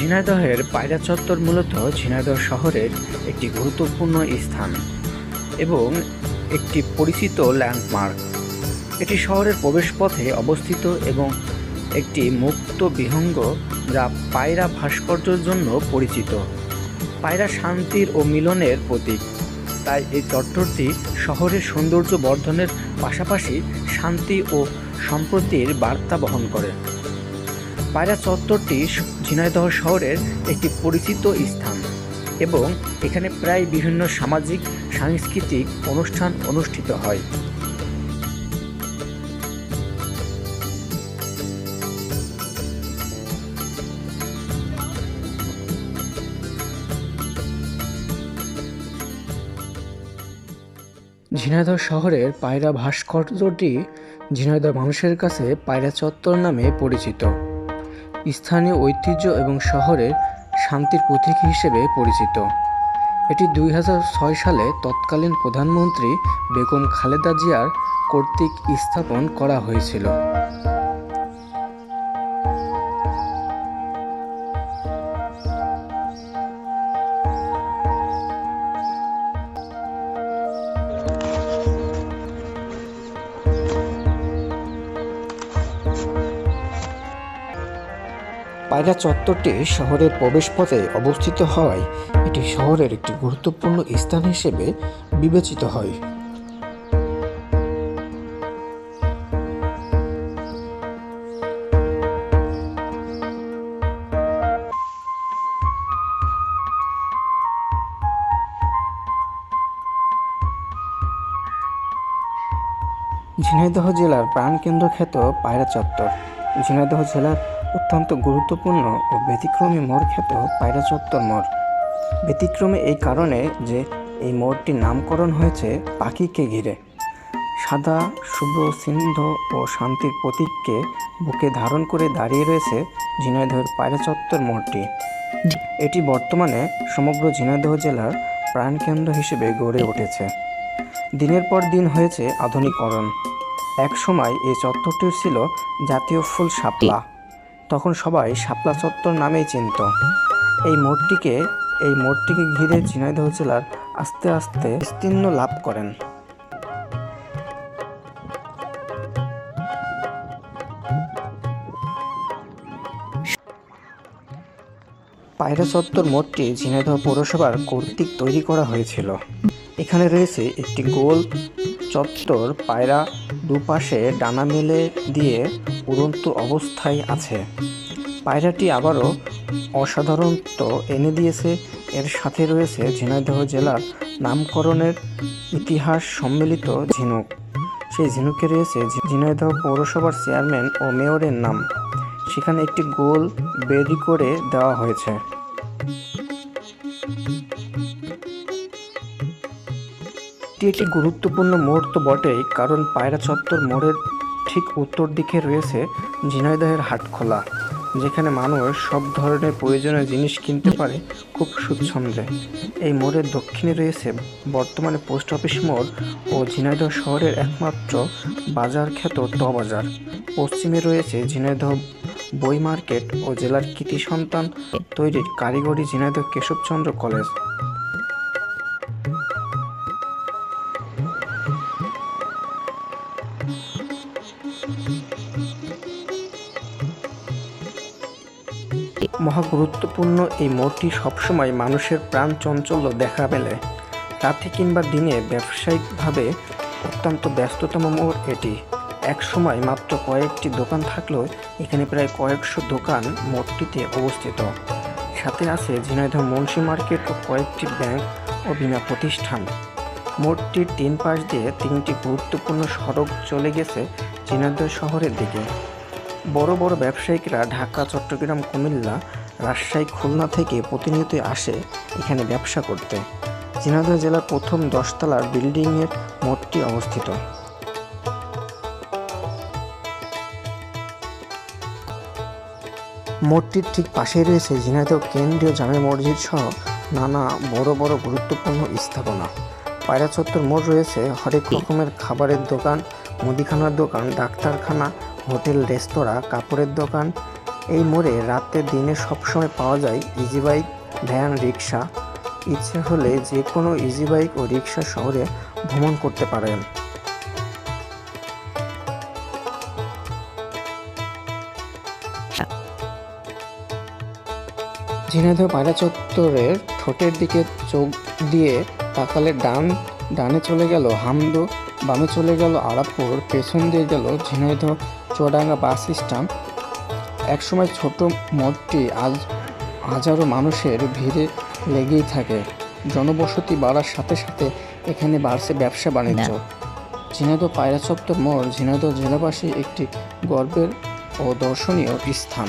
ঝিনাইদহের পায়রা চত্বর মূলত ঝিনাইদহ শহরের একটি গুরুত্বপূর্ণ স্থান এবং একটি পরিচিত ল্যান্ডমার্ক এটি শহরের প্রবেশপথে অবস্থিত এবং একটি মুক্ত বিহঙ্গ যা পায়রা ভাস্কর্যের জন্য পরিচিত। পায়রা শান্তির ও মিলনের প্রতীক। তাই এই চত্বরটি শহরের সৌন্দর্য বর্ধনের পাশাপাশি শান্তি ও সম্প্রতির বার্তা বহন করে। পায়রা চত্বরটি ঝিনাইদহ শহরের একটি পরিচিত স্থান এবং এখানে প্রায় বিভিন্ন সামাজিক, সাংস্কৃতিক অনুষ্ঠান অনুষ্ঠিত হয়। ঝিনাইদহ শহরের পায়রা ভাস্কর্যটি ঝিনাইদহ মানুষের কাছে পায়রা চত্বর নামে পরিচিত। স্থানীয় ঐতিহ্য এবং শহরের শান্তির প্রতীক হিসেবে পরিচিত। এটি দুই হাজার ছয় সালে তৎকালীন প্রধানমন্ত্রী বেগম খালেদা জিয়ার কর্তৃক স্থাপন করা হয়েছিল। পায়রা চত্বরটি শহরের প্রবেশপথে অবস্থিত হওয়ায় এটি শহরের একটি গুরুত্বপূর্ণ স্থান হিসেবে বিবেচিত হয়। ঝিনাইদহ জেলার প্রাণকেন্দ্র খ্যাত পায়রা চত্বর। ঝিনাইদহ জেলার অত্যন্ত গুরুত্বপূর্ণ ও ব্যতিক্রমী মোড় খ্যাত পায়রা চত্বর মোড়। ব্যতিক্রমী এই কারণে যে এই মোড়টির নামকরণ হয়েছে পাখিকে ঘিরে। সাদা, শুভ্র, সিন্ধ ও শান্তির প্রতীককে বুকে ধারণ করে দাঁড়িয়ে রয়েছে ঝিনাইদহের পায়রা চত্বর মোড়টি। এটি বর্তমানে সমগ্র ঝিনাইদহ জেলার প্রাণকেন্দ্র হিসেবে গড়ে উঠেছে। দিনের পর দিন হয়েছে আধুনিকরণ। এক সময় এই চত্বরটি ছিল জাতীয় ফুল শাপলা। তখন সবাই শাপলা চত্বর নামেই চিনত। এই মোড়টিকে এই মোড়টিকে ঘিরে ঝিনাইদহ জেলার আস্তে আস্তে বিস্তীর্ণ লাভ করেন। পায়রা চত্বর মোড়টি ঝিনাইদহ পৌরসভার কর্তৃক তৈরি করা হয়েছিল। এখানে রয়েছে একটি গোল চত্বর পায়রা দুপাশে ডানা মেলে দিয়ে উড়ন্ত অবস্থায় আছে। পায়রাটি আবারও অসাধারণত্ব এনে দিয়েছে। এর সাথে রয়েছে ঝিনাইদহ জেলার নামকরণের ইতিহাস সম্মিলিত ঝিনুক। সেই ঝিনুকে রয়েছে ঝিনাইদহ পৌরসভার চেয়ারম্যান ও মেয়রের নাম। সেখানে একটি গোল বেদি করে দেওয়া হয়েছে। এটি একটি গুরুত্বপূর্ণ মোড় তো বটেই, কারণ পায়রা চত্বর মোড়ের ঠিক উত্তর দিকে রয়েছে ঝিনাইদহের হাটখোলা, যেখানে মানুষ সব ধরনের প্রয়োজনীয় জিনিস কিনতে পারে খুব সুচ্ছন্দে এই মোড়ের দক্ষিণে রয়েছে বর্তমানে পোস্ট অফিস মোড় ও ঝিনাইদহ শহরের একমাত্র বাজার খ্যাত ট বাজার। পশ্চিমে রয়েছে ঝিনাইদহ বই মার্কেট ও জেলার কৃতি সন্তান তৈরির কারিগরি ঝিনাইদহ কেশবচন্দ্র কলেজ। মহা গুরুত্বপূর্ণ এই মোড়টি সবসময় মানুষের প্রাণ চঞ্চল্য দেখা মেলে। রাতে কিংবা দিনে ব্যবসায়িকভাবে অত্যন্ত ব্যস্ততম মোড় এটি। এক মাত্র কয়েকটি দোকান থাকলেও এখানে প্রায় কয়েকশো দোকান মোড়টিতে অবস্থিত। সাথে আছে ঝিনাইদহ মুন্সি মার্কেট ও কয়েকটি ব্যাংক ও বিমা প্রতিষ্ঠান। মোড়টির তিন পাশ দিয়ে তিনটি গুরুত্বপূর্ণ সড়ক চলে গেছে ঝিনাইদহ শহরের দিকে। বড় বড় ব্যবসায়িকরা ঢাকা, চট্টগ্রাম, কুমিল্লা, রাজশাহী, খুলনা থেকে প্রতিনিয়ত আসে এখানে ব্যবসা করতে। ঝিনাইদহ জেলার প্রথম দশতলার বিল্ডিংয়ের মোড়টি অবস্থিত। মোড়টির ঠিক পাশেই রয়েছে ঝিনাইদহ কেন্দ্রীয় জামে মসজিদ সহ নানা বড় বড় গুরুত্বপূর্ণ স্থাপনা। পায়রা চত্বর মোড় রয়েছে হরেক রকমের খাবারের দোকান মুদিখানার দোকান, ডাক্তারখানা, হোটেল, রেস্তোরাঁ, কাপড়ের দোকান। এই মোড়ে রাতে দিনে সবসময় পাওয়া যায় ইজি বাইক ভ্যান রিক্সা ইচ্ছে হলে যে কোনো ইজি বাইক ও রিক্সা শহরে ভ্রমণ করতে পারেন। ঝিনাইদহ পায়রা চত্বরের ঠোঁটের দিকে চোখ দিয়ে তাকালে ডান, ডানে চলে গেল হামদো। বামে চলে গেল আরাপুর পেছন দিয়ে গেল ঝিনাইদহ চুয়াডাঙ্গা বাস স্ট্যান্ড। একসময় ছোট মোড়টি আজ হাজারো মানুষের ভিড়ে লেগেই থাকে। জনবসতি বাড়ার সাথে সাথে এখানে বাড়ছে ব্যবসা বাণিজ্য। ঝিনাইদহ পায়রা চত্বর মোড় ঝিনাইদহ জেলাবাসী একটি গর্বের ও দর্শনীয় স্থান।